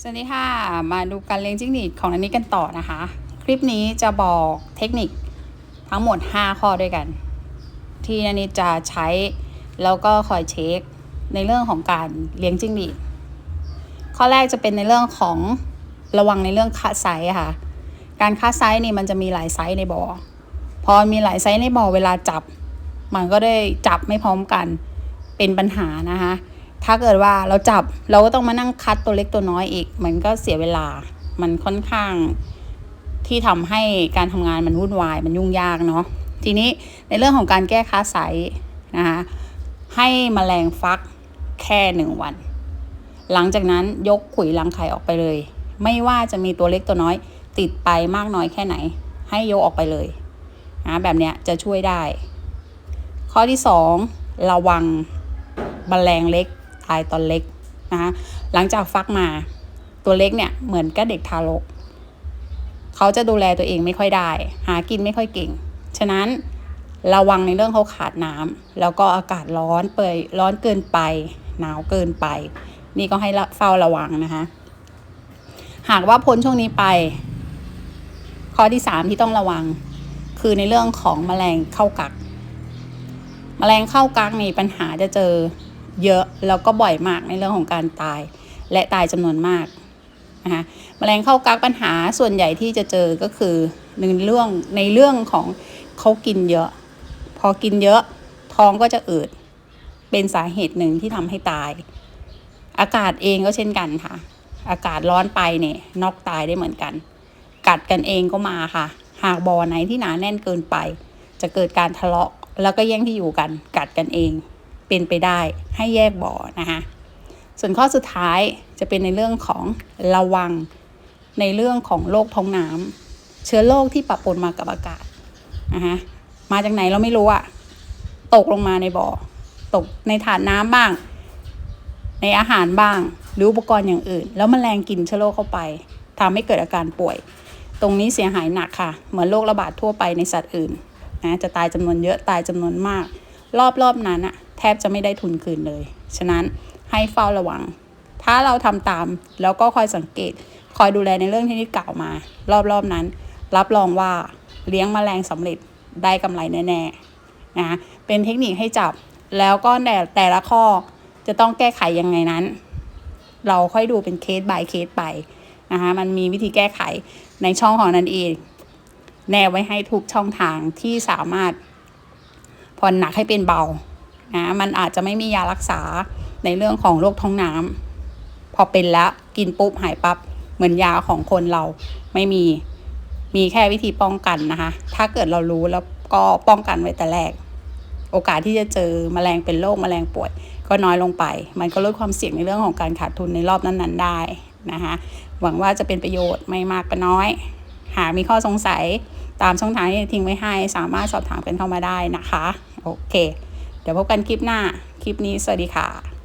สวัสดีค่ะ มาดูการเลี้ยงจิ้งหรีดของอันนี้กันต่อนะคะ คลิปนี้จะบอกเทคนิคทั้งหมด 5 ข้อด้วยกัน ที่อันนี้จะใช้แล้วก็คอยเช็คในเรื่องของการเลี้ยงจิ้งหรีดข้อแรกจะเป็นในเรื่องของระวังในเรื่องคัดไซส์ค่ะ การคัดไซส์นี่มันจะมีหลายไซส์ในบ่อพอมีหลายไซส์ในบ่อเวลาจับ มันก็ได้จับไม่พร้อมกันเป็นปัญหานะคะ ถ้าเกิดว่าเราจับเราก็ต้องมานั่งคัดตัวเล็กตัวน้อยอีก มันก็เสียเวลา มันค่อนข้างที่ทำให้การทำงานมันวุ่นวาย มันยุ่งยากเนาะ ทีนี้ในเรื่องของการแก้ค้าไซนะคะให้มแมลงฟักแค่หนึ่งวัน หลังจากนั้นยกขุยรังไข่ออกไปเลย ไม่ว่าจะมีตัวเล็กตัวน้อย ติดไปมากน้อยแค่ไหน ให้ยกออกไปเลยนะแบบเนี้ยจะช่วยได้ ข้อที่สองระวังแมลงเล็ก ตายตอนเล็กนะคะหลังจากฟักมาตัวเล็กเนี่ยเหมือนกับเด็กทารก เขาจะดูแลตัวเองไม่ค่อยได้ หากินไม่ค่อยเก่ง ฉะนั้นระวังในเรื่องเขาขาดน้ำแล้วก็อากาศร้อนเปื่อยร้อนเกินไป หนาวเกินไป นี่ก็ให้เฝ้าระวังนะคะ หากว่าพ้นช่วงนี้ไป ข้อที่สามที่ต้องระวัง คือในเรื่องของแมลงเข้ากัก แมลงเข้ากักนี่ปัญหาจะเจอ เยอะแล้วก็บ่อยมากในเรื่องของการตาย และตายจำนวนมากนะคะแมลงเข้ากักปัญหาส่วนใหญ่ที่จะเจอก็คือในเรื่องในเรื่องของเขากินเยอะ พอกินเยอะท้องก็จะอืดเป็นสาเหตุหนึ่งที่ทำให้ตาย อากาศเองก็เช่นกันค่ะ อากาศร้อนไปเนี่ยนอกตายได้เหมือนกัน กัดกันเองก็มาค่ะ หากบ่อไหนที่หนาแน่นเกินไป จะเกิดการทะเลาะแล้วก็แย่งที่อยู่กันกัดกันเอง เป็นไปได้ให้แยกบ่อนะคะส่วนข้อสุดท้ายจะเป็นในเรื่องของระวังในเรื่องของโรคท้องน้ำเชื้อโรคที่ปะปนมากับอากาศนะคะมาจากไหนเราไม่รู้อะตกลงมาในบ่อ ตกในถาดน้ำบ้าง ในอาหารบ้าง หรืออุปกรณ์อย่างอื่น แล้วมแมลงกินเชื้อโรคเข้าไปทำให้เกิดอาการป่วย ตรงนี้เสียหายหนักค่ะ เหมือนโรคระบาดทั่วไปในสัตว์อื่นนะจะตายจำนวนเยอะตายจำนวนมาก รอบๆนั้นอะ แทบจะไม่ได้ทุนคืนเลย ฉะนั้นให้เฝ้าระวัง ถ้าเราทำตามแล้วก็คอยสังเกต คอยดูแลในเรื่องที่นี่กล่าวมา รอบๆนั้น รับรองว่าเลี้ยงมแมลงสำเร็จได้กำไรแน่ๆนะเป็นเทคนิคให้จับแล้วก็แต่แต่ละข้อจะต้องแก้ไขยังไงนั้น เราค่อยดูเป็นเคส by เคสไปนะคะมันมีวิธีแก้ไขในช่องของนันเอง แนบไว้ให้ทุกช่องทางที่สามารถผ่อนหนักให้เป็นเบา นะมันอาจจะไม่มียารักษาในเรื่องของโรคท้องน้ำพอเป็นแล้วกินปุ๊บหายปับ๊บเหมือนยาของคนเราไม่มีมีแค่วิธีป้องกันนะคะ ถ้าเกิดเรารู้แล้วก็ป้องกันไว้แต่แรก โอกาสที่จะเจอมแมลงเป็นโรคมแมลงป่วย ก็น้อยลงไป มันก็ลดความเสี่ยงในเรื่องของการขาดทุนในรอบนั้นๆได้นะคะหวังว่าจะเป็นประโยชน์ไม่มากก็น้อย หากมีข้อสงสัยตามช่องทางที่ทิ้งไว้ให้ สามารถสอบถามกันเข้ามาได้นะคะ โอเค เดี๋ยวพบกันคลิปหน้า คลิปนี้สวัสดีค่ะ